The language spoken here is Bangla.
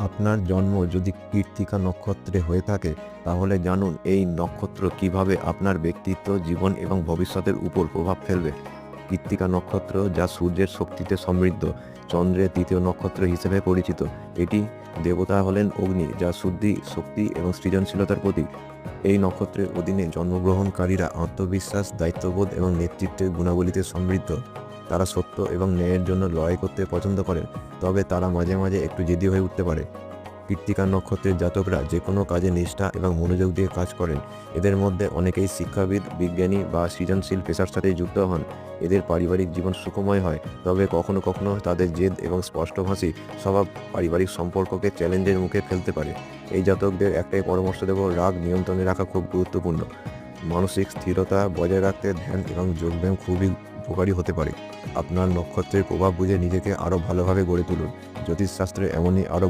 আপনার জন্ম যদি কীর্তিকা নক্ষত্রে হয়ে থাকে, তাহলে জানুন এই নক্ষত্র কীভাবে আপনার ব্যক্তিত্ব, জীবন এবং ভবিষ্যতের উপর প্রভাব ফেলবে। কৃত্তিকা নক্ষত্র যা সূর্যের শক্তিতে সমৃদ্ধ, চন্দ্রের তৃতীয় নক্ষত্র হিসেবে পরিচিত। এটি দেবতা হলেন অগ্নি, যা শুদ্ধি, শক্তি এবং সৃজনশীলতার প্রতীক। এই নক্ষত্রের অধীনে জন্মগ্রহণকারীরা আত্মবিশ্বাস, দায়িত্ববোধ এবং নেতৃত্বের গুণাবলীতে সমৃদ্ধ। তারা সত্য এবং ন্যায়ের জন্য লড়াই করতে পছন্দ করেন তবে তারা মাঝে মাঝে একটু জেদি হয়ে উঠতে পারে। কৃত্তিকা নক্ষত্রের জাতকরা যে কোনো কাজে নিষ্ঠা এবং মনোযোগ দিয়ে কাজ করেন। এদের মধ্যে অনেকেই শিক্ষাবিদ, বিজ্ঞানী বা সৃজনশীল পেশার সাথে যুক্ত হন। এদের পারিবারিক জীবন সুখময় হয়, তবে কখনো কখনো তাদের জেদ এবং স্পষ্টভাষী স্বভাব পারিবারিক সম্পর্ককে চ্যালেঞ্জের মুখে ফেলতে পারে। এই জাতকদের একটাই পরামর্শ দেব, রাগ নিয়ন্ত্রণে রাখা খুব গুরুত্বপূর্ণ। মানসিক স্থিরতা বজায় রাখতে ধ্যান এবং যোগব্যায়াম খুবই উপকারী হতে পারে। আপনার নক্ষত্রের প্রভাব বুঝে নিজেকে আরও ভালোভাবে গড়ে তুলুন। জ্যোতিষশাস্ত্রে এমনই আরও